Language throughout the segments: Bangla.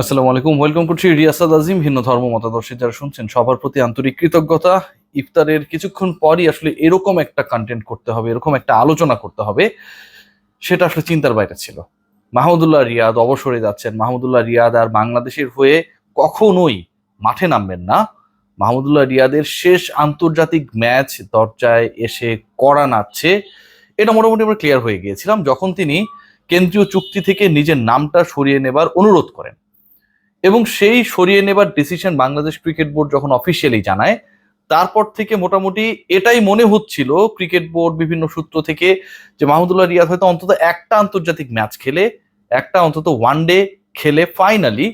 আসসালামু আলাইকুম। ওয়েলকাম করছি রিয়াসাদ আজিম ভিন্ন ধর্ম, মতাদর্শী যারা শুনছেন, সবার প্রতি আন্তরিক কৃতজ্ঞতা। ইফতারের কিছুক্ষণ পরই আসলে এরকম একটা কন্টেন্ট করতে হবে, এরকম একটা আলোচনা করতে হবে, সেটা আসলে চিন্তার বাইরে ছিল। মাহমুদুল্লাহ রিয়াদ অবসরে যাচ্ছেন। মাহমুদুল্লাহ রিয়াদ আর বাংলাদেশের হয়ে কখনোই মাঠে নামবেন না। মাহমুদুল্লাহ রিয়াদের শেষ আন্তর্জাতিক ম্যাচ দরজায় এসে করা নাচ্ছে এটা মোটামুটি আমরা ক্লিয়ার হয়ে গিয়েছিলাম। যখন তিনি কেন্দ্রীয় চুক্তি থেকে নিজের নামটা সরিয়ে নেবার অনুরোধ করেন এবং সেই সরিয়ে নেবার ডিসিশন বাংলাদেশ ক্রিকেট বোর্ড যখন অফিসিয়ালি জানায়, তারপর থেকে মোটামুটি এটাই মনে হচ্ছিল ক্রিকেট বোর্ড বিভিন্ন সূত্র থেকে যে মাহমুদুল্লাহ রিয়াদ হয়তো অন্তত একটা আন্তর্জাতিক ম্যাচ খেলে, একটা অন্তত ওয়ান ডে খেলে ফাইনালি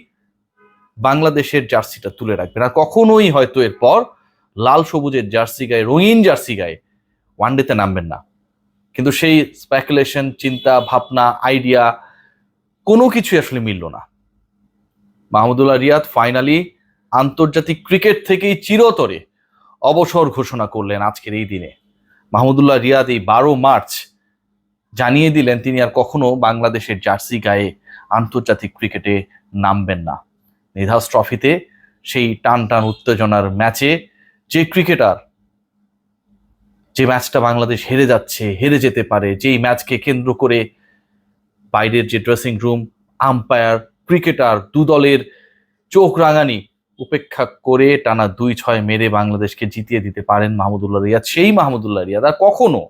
বাংলাদেশের জার্সিটা তুলে রাখবেন। আর কখনোই হয়তো এরপর লাল সবুজের জার্সি গায়ে, রঙিন জার্সি গায়ে ওয়ান ডেতে নামবেন না। কিন্তু সেই স্পেকুলেশন চিন্তা, ভাবনা আইডিয়া কোনো কিছুই আসলে মিলল না। মাহমুদুল্লাহ রিয়াদ ফাইনালি আন্তর্জাতিক ক্রিকেট থেকেই চিরতরে অবসর ঘোষণা করলেন আজকের এই দিনে। মাহমুদুল্লাহ রিয়াদ এই বারো মার্চ জানিয়ে দিলেন তিনি আর কখনো বাংলাদেশের জার্সি গায়ে আন্তর্জাতিক ক্রিকেটে নামবেন না। নিধাস ট্রফিতে সেই টান টান উত্তেজনার ম্যাচে যে ক্রিকেটার যে ম্যাচটা বাংলাদেশ হেরে যাচ্ছে, হেরে যেতে পারে, যেই ম্যাচকে কেন্দ্র করে বাইরের যে ড্রেসিং রুম আম্পায়ার ক্রিকেটার দু দলের চোখ রাঙানি উপেক্ষা করে টানা দুই ছয় মেরে বাংলাদেশকে জিতিয়ে দিতে পারেন মাহমুদুল্লাহ রিয়াদ, সেই মাহমুদুল্লাহ রিয়াদ। আর কখনো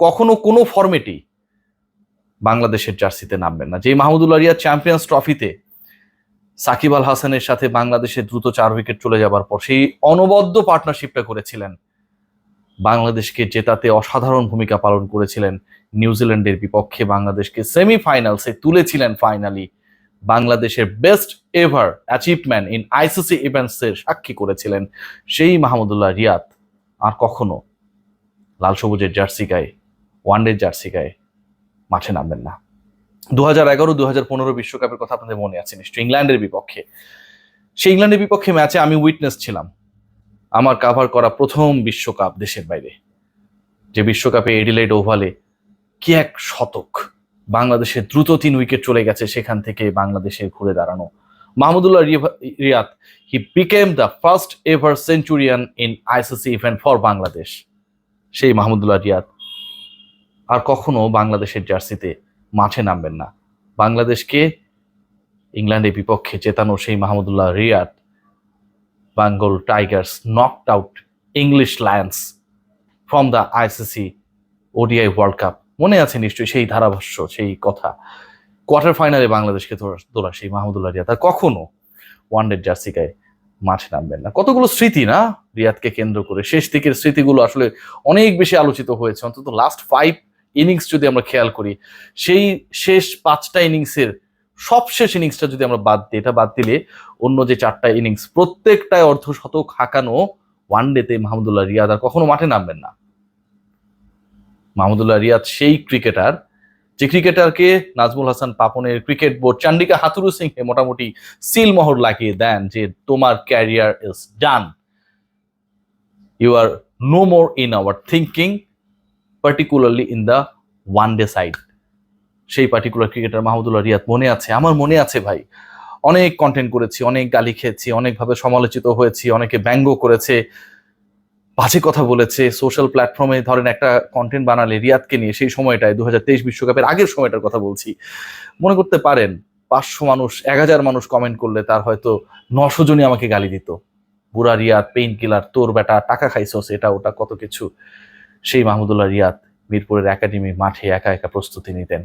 কখনো কোনো ফর্মেটেই বাংলাদেশের জার্সিতে নামবেন না। যেই মাহমুদুল্লাহ রিয়াদ চ্যাম্পিয়ন্স ট্রফিতে সাকিব আল হাসানের সাথে বাংলাদেশের দ্রুত চার উইকেট চলে যাবার পর সেই অনবদ্য পার্টনারশিপটা করেছিলেন। বাংলাদেশকে জেতাতে অসাধারণ ভূমিকা পালন করেছিলেন নিউজিল্যান্ডের বিপক্ষে। বাংলাদেশকে সেমিফাইনালসে তুলেছিলেন ফাইনালি বাংলাদেশের best ever achievement in ICC ইভেন্টসের সাক্ষী করেছিলেন সেই মাহমুদুল্লাহ রিয়াদ। আর কখনো লাল সবুজের জার্সি গায়ে ওয়ানডে জার্সি গায়ে মাঠে নামবেন না। দু হাজার এগারো দু হাজার পনেরো বিশ্বকাপের কথা আপনাদের মনে আছে নিশ্চয়ই, ইংল্যান্ডের বিপক্ষে। সেই ইংল্যান্ডের বিপক্ষে ম্যাচে আমি উইটনেস ছিলাম। আমার কাভার করা প্রথম বিশ্বকাপ দেশের বাইরে। যে বিশ্বকাপে এডিলাইড ওভালে কি এক শতক বাংলাদেশের দ্রুত তিন উইকেট চলে গেছে, সেখান থেকে বাংলাদেশের ঘুরে দাঁড়ানো। Mahmudullah Riyad he became the first ever centurion in ICC event for Bangladesh সেই মাহমুদুল্লাহ রিয়াদ, আর কখনো বাংলাদেশের জার্সিতে মাঠে নামবেন না। বাংলাদেশকে ইংল্যান্ডের বিপক্ষে জেতানো সেই Mahmudullah Riyad, Bengal tigers knocked out English lions from the ICC ODI world cup মনে আছে নিশ্চয়ই সেই ধারাভাষ্য, সেই কথা। কোয়ার্টার ফাইনালে বাংলাদেশকে তোলা- সেই মাহমুদুল্লাহ রিয়াদ। আর কখনো ওয়ানডে জার্সি গায়ে মাঠে নামবেন না। কতগুলো স্মৃতি না রিয়াদকে কেন্দ্র করে? শেষ দিকের স্মৃতিগুলো আসলে অনেক বেশি আলোচিত হয়েছে। অন্তত লাস্ট ফাইভ ইনিংস যদি আমরা খেয়াল করি, সেই শেষ পাঁচটা ইনিংসের সবশেষ ইনিংসটা যদি আমরা বাদ দিই, এটা বাদ দিলে অন্য যে চারটা ইনিংস প্রত্যেকটায় অর্ধশতক হাঁকানো ওয়ান ডেতে মাহমুদুল্লাহ রিয়াদ আর কখনো মাঠে নামবেন না। মাহমুদুল্লাহ রিয়াদ সেই ক্রিকেটার, যে ক্রিকেটারকে নাজমুল হাসান পাপনের ক্রিকেট বোর্ড চান্ডিকা হাতুরু সিংহে মোটামুটি সিলমোহর লাগিয়ে দেন যে, তোমার career is done you are no more in our thinking particularly in the one day side সেই পার্টিকুলার ক্রিকেটার মাহমুদুল্লাহ রিয়াদ মনে আছে? আমার মনে আছে ভাই। অনেক কন্টেন্ট করেছি, অনেক গালি খেয়েছি, অনেকভাবে সমালোচিত হয়েছি, অনেকে ব্যঙ্গ করেছে। বাজে কথা বলেছে সোশ্যাল প্ল্যাটফর্মে ধরেন একটা কন্টেন্ট বানালে রিয়াদকে নিয়ে সেই সময়টায় দু বিশ্বকাপের আগের সময়টার কথা বলছি, মনে করতে পারেন পাঁচশো মানুষ, এক হাজার মানুষ কমেন্ট করলে তার হয়তো নশো জনই আমাকে গালি দিত। বুড়া রিয়াদ পেইন কিলার তোর বেটা, টাকা খাইছস এটা ওটা, কত কিছু। সেই মাহমুদুল্লাহ রিয়াদ মিরপুরের একাডেমি মাঠে একা একা প্রস্তুতি নিতেন।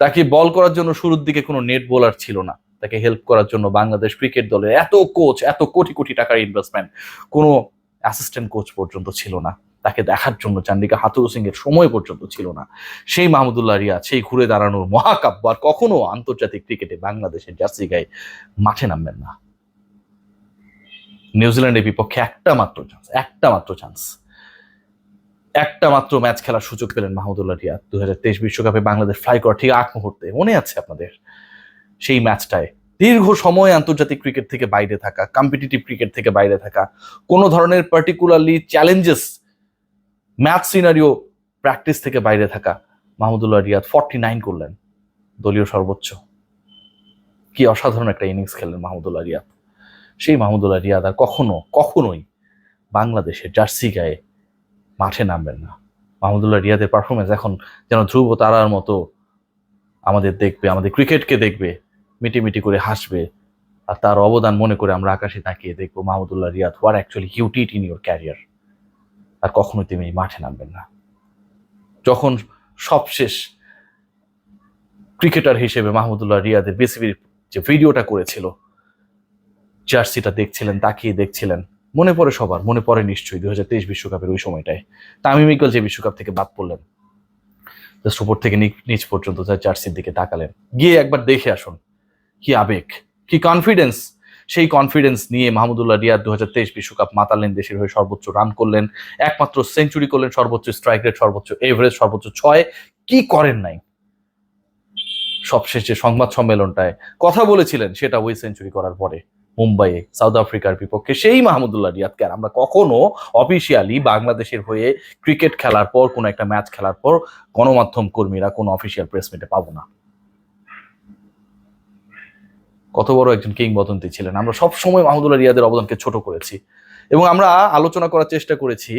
তাকে বল করার জন্য শুরুর দিকে কোনো নেট বোলার ছিল না। তাকে হেল্প করার জন্য বাংলাদেশ ক্রিকেট দলের এত কোচ এত কোটি কোটি টাকার ইনভেস্টমেন্ট কোনো অ্যাসিস্ট্যান্ট কোচ পর্যন্ত ছিল না। তাকে দেখার জন্য চান্ডিকা হাতুরু সিং এর সময় পর্যন্ত ছিল না। সেই মাহমুদুল্লাহ রিয়াদ সেই ঘুরে দাঁড়ানোর মহাকাব্য আর কখনো আন্তর্জাতিক ক্রিকেটে বাংলাদেশের জার্সি গায়ে মাঠে নামবেন না। নিউজিল্যান্ডের বিপক্ষে একটা মাত্র চান্স একটা মাত্র চান্স একটা মাত্র ম্যাচ খেলার সুযোগ পেলেন মাহমুদুল্লাহ রিয়াদ দু হাজার তেইশ বিশ্বকাপে বাংলাদেশ ফ্লাই করার ঠিক আগ মুহূর্তে মনে আছে আপনাদের? সেই ম্যাচটায় দীর্ঘ সময় আন্তর্জাতিক ক্রিকেট থেকে বাইরে থাকা কম্পিটিটিভ ক্রিকেট থেকে বাইরে থাকা, কোনো ধরনের particularly challenges match scenario practice থেকে বাইরে থাকা মাহমুদুল্লাহ রিয়াদ ফর্টি নাইন করলেন দলীয় সর্বোচ্চ। কি অসাধারণ একটা ইনিংস খেলেন মাহমুদুল্লাহ রিয়াদ। সেই মাহমুদুল্লাহ রিয়াদ আর কখনো, কখনোই বাংলাদেশের জার্সি গায়ে মাঠে নামবেন না। মাহমুদুল্লাহ রিয়াদের পারফরমেন্স এখন যেন ধ্রুব তারার মতো আমাদের দেখবে, আমাদের ক্রিকেটকে দেখবে মিটিমিটি করে হাসবে। আর তার অবদান মনে করে আমরা আকাশে তাকিয়ে দেখব Mahmudullah Riyad where actually you did in your career আর কখনোই তুমি মাঠে নামবেন না। যখন সবশেষ ক্রিকেটার হিসেবে মাহমুদুল্লাহ রিয়াদের বিসিবির যে ভিডিওটা করেছিল, জার্সিটা দেখছিলেন, তাকিয়ে দেখছিলেন, মনে পড়ে সবার, মনে পড়ে নিশ্চয়ই দুই হাজার তেইশ বিশ্বকাপের ওই সময়টায়। তামিম ইকবাল যে বিশ্বকাপ থেকে বাদ পড়লেন জাস্ট থেকে নিচ পর্যন্ত তার জার্সির দিকে তাকালেন। গিয়ে একবার দেখে আসুন কি আবেগ, কি কনফিডেন্স সেই কনফিডেন্স নিয়ে মাহমুদুল্লাহ রিয়াদ দু হাজার তেইশ বিশ্বকাপ মাতালেন দেশের হয়ে সর্বোচ্চ রান করলেন, একমাত্র সেঞ্চুরি করলেন সর্বোচ্চ স্ট্রাইক রেট সর্বোচ্চ এভারেজ সর্বোচ্চ ছয়। কি করেন নাই? সবশেষে সংবাদ সম্মেলনটায় কথা বলেছিলেন, সেটা ওই সেঞ্চুরি করার পরে মুম্বাইয়ে, সাউথ আফ্রিকার বিপক্ষে সেই মাহমুদুল্লাহ রিয়াদকে। আর আমরা কখনো অফিসিয়ালি বাংলাদেশের হয়ে ক্রিকেট খেলার পর, কোনো একটা ম্যাচ খেলার পর গণমাধ্যম কর্মীরা কোনো অফিসিয়াল প্রেস মিটে পাবো না। কত বড় একজন কিংবদন্তি ছিলেন। আমরা সব সময় মাহমুদুল্লাহ রিয়াদের অবদানকে ছোট করেছি। এবং আমরা আলোচনা করার চেষ্টা করেছি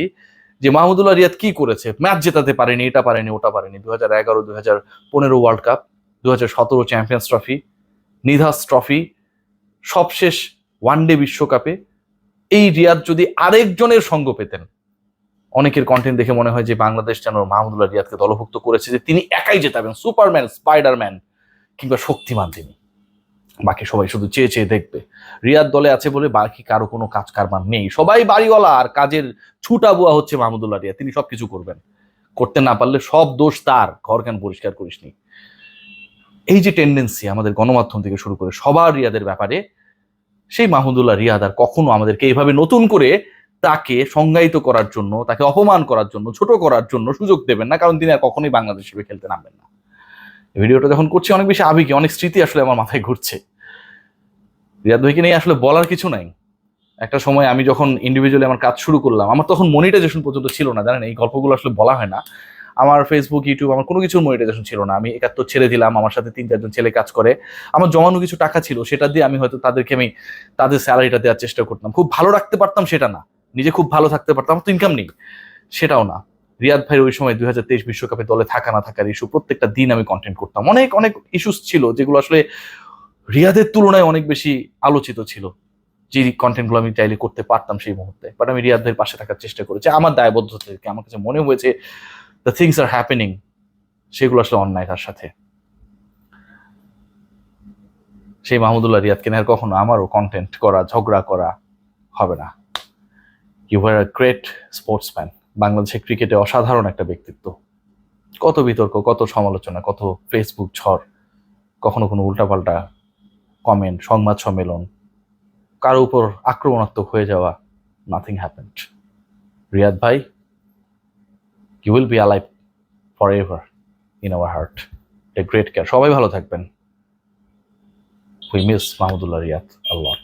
যে মাহমুদুল্লাহ রিয়াদ কি করেছে। ম্যাচ জেতাতে পারেনি, এটা পারেনি, ওটা পারেনি। দু হাজার এগারো দু হাজার পনেরো ওয়ার্ল্ড কাপ দু হাজার সতেরো চ্যাম্পিয়ন্স ট্রফি নিধাস ট্রফি সবশেষ ওয়ানডে বিশ্বকাপে। এই রিয়াদ যদি আরেকজনের সঙ্গ পেতেন, অনেকের কন্টেন্ট দেখে মনে হয় যে বাংলাদেশ যেন মাহমুদুল্লাহ রিয়াদকে দলভুক্ত করেছে, যে তিনি একাই জেতাবেন সুপারম্যান স্পাইডারম্যান কিংবা শক্তিমান তিনি। বাকি সবাই শুধু চেয়ে চেয়ে দেখবে। রিয়াদ দলে আছে বলে বাকি কারও কোনো কাজ কারবার নেই। সবাই বাড়িওয়ালা আর কাজের ছুটা বুয়া হচ্ছে মাহমুদুল্লাহ রিয়া তিনি সবকিছু করবেন। করতে না পারলে সব দোষ তার, ঘর কেন পরিষ্কার করিসনি এই যে টেন্ডেন্সি আমাদের গণমাধ্যম থেকে শুরু করে সবার রিয়াদের ব্যাপারে, সেই মাহমুদুল্লাহ রিয়াদ আর কখনো আমাদেরকে এইভাবে নতুন করে তাকে সংজ্ঞায়িত করার জন্য, তাকে অপমান করার জন্য, ছোট করার জন্য সুযোগ দেবেন না, কারণ তিনি আর কখনোই বাংলাদেশ হিসেবে খেলতে নামবেন না। ভিডিওটা যখন করছি, অনেক বেশি আবেগে, অনেক স্মৃতি আসলে আমার মাথায় ঘুরছে। রিয়াদ ভাইকে নিয়ে আসলে বলার কিছু নাই। একটা সময় আমি যখন ইন্ডিভিজুয়ালি আমার কাজ শুরু করলাম, আমার তখন মনিটাইজেশন পর্যন্ত ছিল না, জানেন, এই গল্পগুলো আসলে বলা হয় না। আমার ফেসবুক ইউটিউব আমার কোনো কিছুর মনিটাইজেশন ছিল না। আমি একাত্তর ছেড়ে দিলাম, আমার সাথে তিন, চারজন ছেলে কাজ করে। আমার জমানো কিছু টাকা ছিল, সেটা দিয়ে আমি হয়তো তাদেরকে আমি তাদের স্যালারিটা দেওয়ার চেষ্টা করতাম। খুব ভালো রাখতে পারতাম সেটা না। নিজে খুব ভালো থাকতে পারতাম, আমার তো ইনকাম নেই। সেটাও না। রিয়াদ ভাইয়ের ওই সময় দুই হাজার তেইশ বিশ্বকাপে দলে থাকা না থাকার ইস্যু প্রত্যেকটা দিন আমি কন্টেন্ট করতাম। অনেক অনেক ইস্যুস ছিল যেগুলো আসলে রিয়াদের তুলনায় অনেক বেশি আলোচিত ছিল যে কন্টেন্টগুলো আমি চাইলে করতে পারতাম সেই মুহূর্তে। বাট আমি রিয়াদের পাশে থাকার চেষ্টা করেছি। আমার দায়বদ্ধতা থেকে আমার কাছে মনে হয়েছে দ্য থিংস আর হ্যাপেনিং সেগুলো আসলে অন্যায় তার সাথে। সেই মাহমুদুল্লাহ রিয়াদকে আর কখনো আমারও কন্টেন্ট করা, ঝগড়া করা হবে না। You are a great sportsman বাংলাদেশের ক্রিকেটে অসাধারণ একটা ব্যক্তিত্ব। কত বিতর্ক, কত সমালোচনা, কত ফেসবুক ঝড়, কখনো কোনো উল্টাপাল্টা কমেন্ট সংবাদ সম্মেলন, কারও উপর আক্রমণাত্মক হয়ে যাওয়া নাথিং হ্যাপেন্ড রিয়াদ ভাই you will be alive for ever in our heart a great care সবাই ভালো থাকবেন। We miss Mahmudullah Riyad a lot